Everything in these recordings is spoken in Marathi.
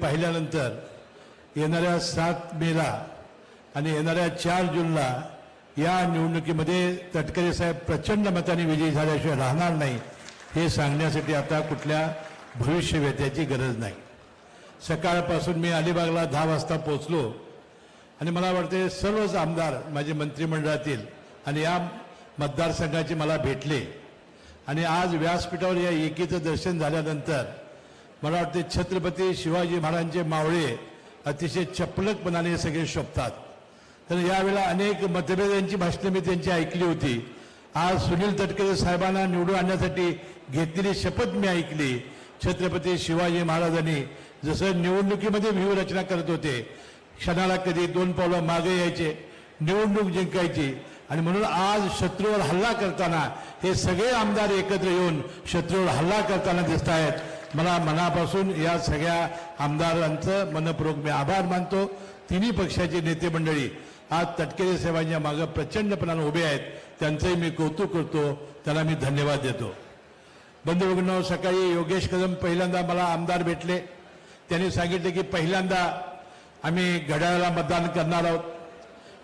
पाहिल्यानंतर येणाऱ्या सात मेला आणि येणाऱ्या चार जूनला या निवडणुकीमध्ये तटकरे साहेब प्रचंड मताने विजयी झाल्याशिवाय राहणार नाही हे सांगण्यासाठी आता कुठल्या भविष्यवेत्याची गरज नाही. सकाळपासून मी अलिबागला दहा वाजता पोचलो आणि मला वाटते सर्वच आमदार माझे मंत्रिमंडळातील आणि या मतदारसंघाचे मला भेटले. आणि आज व्यासपीठावर या एकीचं दर्शन झाल्यानंतर मला वाटते छत्रपती शिवाजी महाराजांचे मावळे अतिशय चपलकपणाने सगळे शोभतात. तर यावेळेला अनेक मतभेदांची भाषणं मी त्यांची ऐकली होती. आज सुनील तटकरे साहेबांना निवडून आणण्यासाठी घेतलेली शपथ मी ऐकली. छत्रपती शिवाजी महाराजांनी जसं निवडणुकीमध्ये व्यूहरचना करत होते क्षणाला कधी दोन पावलं मागे यायचे निवडणूक जिंकायची आणि म्हणून आज शत्रूवर हल्ला करताना हे सगळे आमदार एकत्र येऊन शत्रूवर हल्ला करताना दिसत आहेत मला मनापासून या सगळ्या आमदारांचं मनपूर्वक मी आभार मानतो. तिन्ही पक्षाचे नेते मंडळी आज तटकरे साहेबांच्या मागं प्रचंडपणानं उभे आहेत. त्यांचंही मी कौतुक करतो. त्यांना मी धन्यवाद देतो. बंधू सकाळी योगेश कदम पहिल्यांदा मला आमदार भेटले. त्यांनी सांगितले की पहिल्यांदा आम्ही घड्याळाला मतदान करणार आहोत.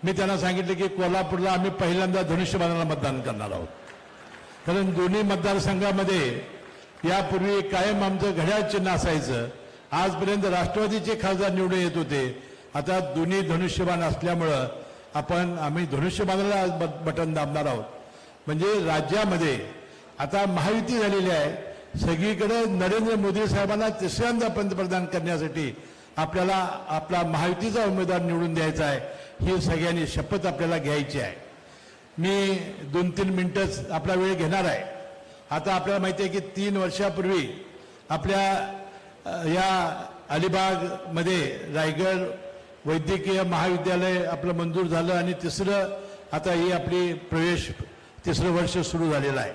मी त्यांना सांगितले की कोल्हापूरला आम्ही पहिल्यांदा धनुष्यबाणाला मतदान करणार आहोत. कारण दोन्ही मतदारसंघामध्ये यापूर्वी कायम आमचं घड्याळ चिन्ह असायचं. आजपर्यंत राष्ट्रवादीचे खासदार निवडून येत होते. आता दोन्ही धनुष्यबाण असल्यामुळं आपण आम्ही धनुष्यबाणाला आज बटन दाबणार आहोत. म्हणजे राज्यामध्ये आता महायुती झालेली आहे. सगळीकडे नरेंद्र मोदी साहेबांना तिसऱ्यांदा पंतप्रधान करण्यासाठी आपल्याला आपला महायुतीचा उमेदवार निवडून द्यायचा आहे. ही सगळ्यांनी शपथ आपल्याला घ्यायची आहे. मी दोन तीन मिनटंच आपला वेळ घेणार आहे. आता आपल्याला माहिती आहे की तीन वर्षापूर्वी आपल्या या अलिबागमध्ये रायगड वैद्यकीय महाविद्यालय आपलं मंजूर झालं आणि तिसरं आता ही आपली प्रवेश तिसरं वर्ष सुरू झालेलं आहे.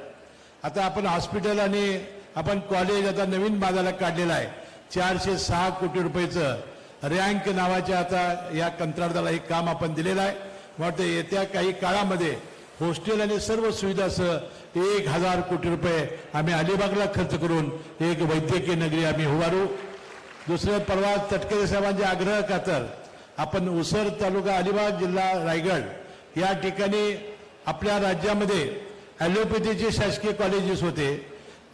आता आपण हॉस्पिटल आणि आपण कॉलेज आता नवीन बाजाराला काढलेलं आहे. चारशे सहा कोटी रुपयेचं रँक नावाच्या आता या कंत्राटदाराला हे काम आपण दिलेलं आहे. वाटतं येत्या काही काळामध्ये हॉस्टेल आणि सर्व सुविधासह एक हजार कोटी रुपये आम्ही अलिबागला खर्च करून एक वैद्यकीय नगरी आम्ही उभारू. दुसरं परवा तटकरे साहेबांचे आग्रह खातर आपण उसर तालुका अलिबाग जिल्हा रायगड या ठिकाणी आपल्या राज्यामध्ये ॲलोपॅथीचे शासकीय कॉलेजेस होते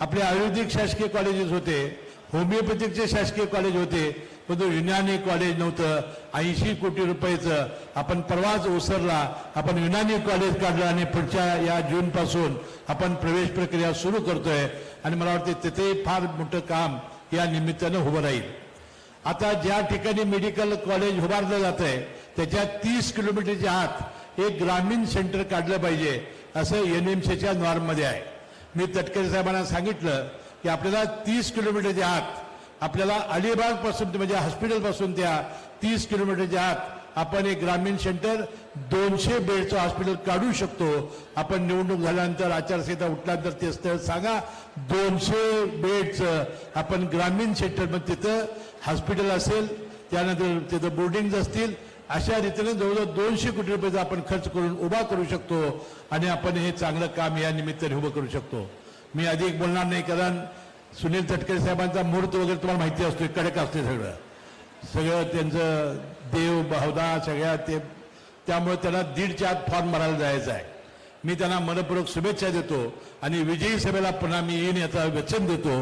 आपले आयुर्वेदिक शासकीय कॉलेजेस होते होमिओपॅथिकचे शासकीय कॉलेज होते युनानी कॉलेज नव्हतं. ऐंशी कोटी रुपयाचं आपण परवाच ओसरला आपण युनानी कॉलेज काढलं आणि पुढच्या या जूनपासून आपण प्रवेश प्रक्रिया सुरू करतोय. आणि मला वाटते तिथे फार मोठं काम या निमित्तानं उभं राहील. आता ज्या ठिकाणी मेडिकल कॉलेज उभारलं जात आहे त्याच्या तीस किलोमीटरच्या आत एक ग्रामीण सेंटर काढलं पाहिजे असं एन एम सीच्या नॉर्ममध्ये आहे. मी तटकरे साहेबांना सांगितलं की आपल्याला तीस किलोमीटरच्या आत आपल्याला अलिबागपासून ते म्हणजे हॉस्पिटलपासून त्या तीस किलोमीटरच्या आत आपण एक ग्रामीण सेंटर दोनशे बेडचं हॉस्पिटल काढू शकतो. आपण निवडणूक झाल्यानंतर आचारसंहिता उठल्यानंतर ते स्थळ सांगा. दोनशे बेडचं आपण ग्रामीण सेंटर मग तिथं हॉस्पिटल असेल त्यानंतर तिथं बोर्डिंग असतील अशा रीतीने जवळजवळ दोनशे कोटी रुपयाचा आपण खर्च करून उभा करू शकतो आणि आपण हे चांगलं काम या निमित्ताने उभं करू शकतो. मी अधिक बोलणार नाही कारण सुनील तटकरे साहेबांचा मूर्त वगैरे तुम्हाला माहिती असतो कडक असते सगळं. सगळं त्यांचं देव भावना सगळ्या ते त्यामुळे त्यांना दीडच्या आत फॉर्म भरायला जायचं आहे. मी त्यांना मनपूर्वक शुभेच्छा देतो आणि विजयी सभेला पुन्हा मी येईन याचा वचन देतो.